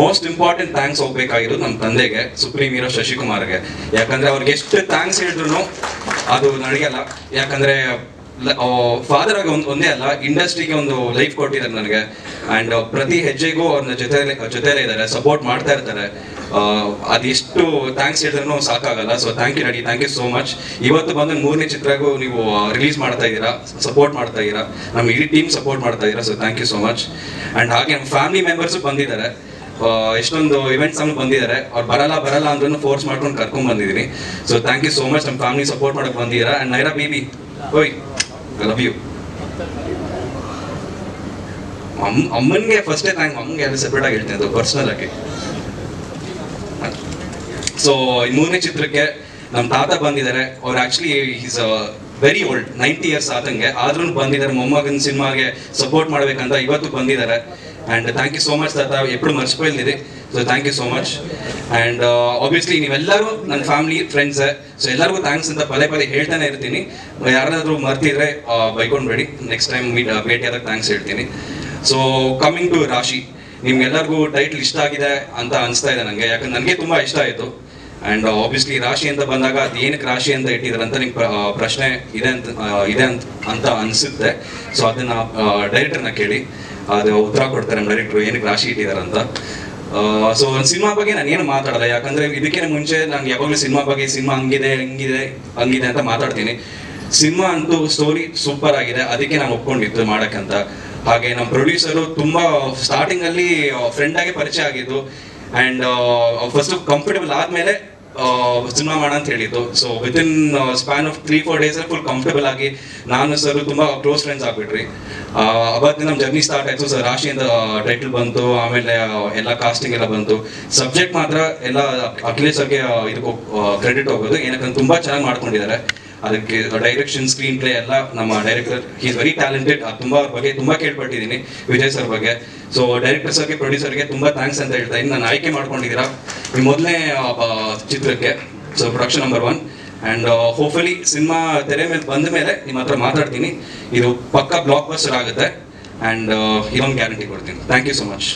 Most important thanks ಹೋಗ್ಬೇಕಾಗಿರೋದು ನಮ್ಮ ತಂದೆಗೆ supreme hero ಶಶಿಕುಮಾರ್ಗೆ. ಯಾಕಂದ್ರೆ ಅವ್ರಿಗೆ ಎಷ್ಟು ಥ್ಯಾಂಕ್ಸ್ ಹೇಳಿದ್ರು ಅದು ನಡೆಯಲ್ಲ ಯಾಕಂದ್ರೆ ಫಾದರ್ ಆಗಿ ಒಂದು, ಒಂದೇ ಅಲ್ಲ ಇಂಡಸ್ಟ್ರಿಗೆ ಒಂದು ಲೈಫ್ ಕೊಟ್ಟಿದ್ದಾರೆ ನನಗೆ. ಅಂಡ್ ಪ್ರತಿ ಹೆಜ್ಜೆಗೂ ಅವ್ರನ್ನ ಜೊತೆ ಜೊತೆಲೇ ಇದ್ದಾರೆ ಸಪೋರ್ಟ್ ಮಾಡ್ತಾ ಇರ್ತಾರೆ. ಅದೆಷ್ಟು ಥ್ಯಾಂಕ್ಸ್ ಹೇಳಿದ್ರು ಸಾಕಾಗಲ್ಲ. ಸೊ ಥ್ಯಾಂಕ್ ಯು ನಡಿ ಥ್ಯಾಂಕ್ ಯು ಸೋ ಮಚ್ ಇವತ್ತು ಬಂದ ಮೂರನೇ ಚಿತ್ರಗೂ ನೀವು ರಿಲೀಸ್ ಮಾಡ್ತಾ ಇದ್ದೀರಾ ಸಪೋರ್ಟ್ ಮಾಡ್ತಾ ಇದ್ದೀರಾ. ನಮ್ಮ ಇಡೀ ಟೀಮ್ ಸಪೋರ್ಟ್ ಮಾಡ್ತಾ ಇದ್ದೀರಾ. So thank you so much and ಹಾಗೆ ನಮ್ಮ ಫ್ಯಾಮಿಲಿ ಮೆಂಬರ್ಸು ಬಂದಿದ್ದಾರೆ. ಎಷ್ಟೊಂದು ಇವೆಂಟ್ಸ್ ನಮ್ಗೆ ಬಂದಿದ್ದಾರೆ. ಅವ್ರು ಬರಲ್ಲ ಬರಲ್ಲ ಅಂದ್ರೂ ಫೋರ್ಸ್ ಮಾಡ್ಕೊಂಡು ಕರ್ಕೊಂಡ್ ಬಂದಿದ್ದೀನಿ so thank you so much ನಮ್ಮ ಫ್ಯಾಮಿಲಿ ಸಪೋರ್ಟ್ ಮಾಡಕ್ಕೆ ಬಂದಿದ್ದೀರಾ? ಆ್ಯಂಡ್ ನೈರಾ ಬೇಬಿ, ಓಯ್ ಲವ್ ಯು ಅಮ್ಮ ಅಮ್ಮನಿಗೆ ಫಸ್ಟೇ ಥ್ಯಾಂಕ್ ಅಮ್ಮನಿಗೆ ಎಲ್ಲ ಸೆಪ್ರೇಟ್ ಆಗಿ ಹೇಳ್ತೀನಿ ಅದು ಪರ್ಸನಲ್ ಆಗಿ. ಸೊ ಮೂರನೇ ಚಿತ್ರಕ್ಕೆ ನಮ್ಮ ತಾತ ಬಂದಿದ್ದಾರೆ. ಅವ್ರು actually is very old ninety years ಆದಂಗೆ. ಆದ್ರೂ ಬಂದಿದ್ದಾರೆ. ಮೊಮ್ಮಗನ ಸಿನಿಮಾಗೆ ಸಪೋರ್ಟ್ ಮಾಡ್ಬೇಕಂತ ಇವತ್ತು ಬಂದಿದ್ದಾರೆ. And thank you so much తాత ಎಪ್ಪು మర్చిపోయింది ಇದೆ so thank you so much and obviously ನೀವೆಲ್ಲರೂ ನನ್ನ ಫ್ಯಾಮಿಲಿ ಫ್ರೆಂಡ್ಸ್ ಸೊ ಎಲ್ಲರಿಗೂ ಥ್ಯಾಂಕ್ಸ್ ಅಂತ ಪದೇ ಪದೇ ಹೇಳ್ತಾನೆ ಇರ್ತೀನಿ. ಯಾರಾದರೂ ಮರ್ತಿದ್ರೆ ಬೈಕೊಂಡ್ಬೇಡಿ. ನೆಕ್ಸ್ಟ್ ಟೈಮ್ ಮೀಟ್ ಭೇಟಿಯಾದಾಗ ಥ್ಯಾಂಕ್ಸ್ ಹೇಳ್ತೀನಿ. ಸೊ ಕಮಿಂಗ್ ಟು ರಾಶಿ, ನಿಮ್ಗೆಲ್ಲರಿಗೂ ಟೈಟ್ಲ್ ಇಷ್ಟ ಆಗಿದೆ ಅಂತ ಅನಿಸ್ತಾ ಇದೆ ನನಗೆ ಯಾಕಂದ್ರೆ ನನಗೆ ತುಂಬ ಇಷ್ಟ ಆಯಿತು. ಆ್ಯಂಡ್ ಆಬ್ವಿಯಸ್ಲಿ ರಾಶಿ ಅಂತ ಬಂದಾಗ ಅದು ಏನಕ್ಕೆ ರಾಶಿ ಅಂತ ಇಟ್ಟಿದ್ದಾರೆ ಅಂತ ನಿಮ್ಗೆ ಪ್ರಶ್ನೆ ಇದೆ ಅಂತ ಇದೆ ಅಂತ ಅಂತ ಅನಿಸುತ್ತೆ. ಸೊ ಅದನ್ನ ಡೈರೆಕ್ಟರ್ನ ಕೇಳಿ, ಅದು ಉತ್ತರ ಕೊಡ್ತಾರೆ ನಮ್ಮ ಡೈರೆಕ್ಟ್ರು ಏನಕ್ಕೆ ರಾಶಿ ಇಟ್ಟಿದ್ದಾರೆ ಅಂತ. ಸೊ ಒಂದು ಸಿನಿಮಾ ಬಗ್ಗೆ ನಾನು ಏನು ಮಾತಾಡಲ್ಲ, ಯಾಕಂದ್ರೆ ಇದಕ್ಕಿಂತ ಮುಂಚೆ ನಾನು ಯಾವಾಗಲೂ ಸಿನಿಮಾ ಬಗ್ಗೆ ಸಿನಿಮಾ ಹಂಗಿದೆ, ಹಿಂಗಿದೆ, ಹಂಗಿದೆ ಅಂತ ಮಾತಾಡ್ತೀನಿ. ಸಿನಿಮಾ ಅಂತೂ ಸ್ಟೋರಿ ಸೂಪರ್ ಆಗಿದೆ, ಅದಕ್ಕೆ ನಾನು ಒಪ್ಕೊಂಡಿದ್ದು ಮಾಡೋಕ್ಕಂತ. ಹಾಗೆ ನಮ್ಮ ಪ್ರೊಡ್ಯೂಸರು ತುಂಬಾ ಸ್ಟಾರ್ಟಿಂಗ್ ಅಲ್ಲಿ ಫ್ರೆಂಡ್ ಆಗಿ ಪರಿಚಯ ಆಗಿದ್ದು ಅಂಡ್ ಫಸ್ಟ್ ಕಂಫರ್ಟಬಲ್ ಆದ್ಮೇಲೆ ಸಿನಿಮಾ ಮಾಡ ಅಂತ ಹೇಳಿದ್ದು. So with in span of three four days full comfortable ಆಗಿ ನಾನು ಸರ್ ತುಂಬಾ ಕ್ಲೋಸ್ ಫ್ರೆಂಡ್ಸ್ ಆಗ್ಬಿಟ್ರಿ ಅವತ್ತಿನ ನಮ್ಮ ಜರ್ನಿ ಸ್ಟಾರ್ಟ್ ಆಯ್ತು. ಸರ್ ರಾಶಿ ಅಂತ ಟೈಟಲ್ ಬಂತು. ಆಮೇಲೆ ಎಲ್ಲ ಕಾಸ್ಟಿಂಗ್ ಎಲ್ಲ ಬಂತು. ಸಬ್ಜೆಕ್ಟ್ ಮಾತ್ರ ಎಲ್ಲ ಅಖಿಲೇಶ್ ಸರ್ಗೆ ಇದಕ್ಕೆ ಕ್ರೆಡಿಟ್ ಹೋಗೋದು. ಏನಕ್ಕಂದ್ರೆ ತುಂಬಾ ಚೆನ್ನಾಗಿ ಮಾಡ್ಕೊಂಡಿದ್ದಾರೆ. ಅದಕ್ಕೆ ಡೈರೆಕ್ಷನ್ ಸ್ಕ್ರೀನ್ ಪ್ಲೇ ಎಲ್ಲ ನಮ್ಮ ಡೈರೆಕ್ಟರ್ ಇಸ್ ವೆರಿ ಟ್ಯಾಲೆಂಟೆಡ್ ತುಂಬಾ ಅವ್ರ ಬಗ್ಗೆ ತುಂಬಾ ಕೇಳ್ಪಟ್ಟಿದ್ದೀನಿ, ವಿಜಯ್ ಸರ್ ಬಗ್ಗೆ. ಸೊ ಡೈರೆಕ್ಟರ್ ಸರ್ಗೆ ಪ್ರೊಡ್ಯೂಸರ್ಗೆ ತುಂಬಾ ಥ್ಯಾಂಕ್ಸ್ ಅಂತ ಹೇಳ್ತಾ ಇದ್ದೀನಿ. ನಾನು ಆಯ್ಕೆ ಮಾಡ್ಕೊಂಡಿದ್ದೀರಾ? ಈ ಮೊದಲನೇ ಚಿತ್ರಕ್ಕೆ. So production number one and hopefully cinema ತೆರೆ ಮೇಲೆ ಬಂದ ಮೇಲೆ ನಿಮ್ಮ ಹತ್ರ ಮಾತಾಡ್ತೀನಿ. ಇದು ಪಕ್ಕ ಬ್ಲಾಕ್ ಬಸ್ಟರ್ ಆಗುತ್ತೆ ಆ್ಯಂಡ್ ಇದೊಂದು ಗ್ಯಾರಂಟಿ ಕೊಡ್ತೀನಿ. Thank you so much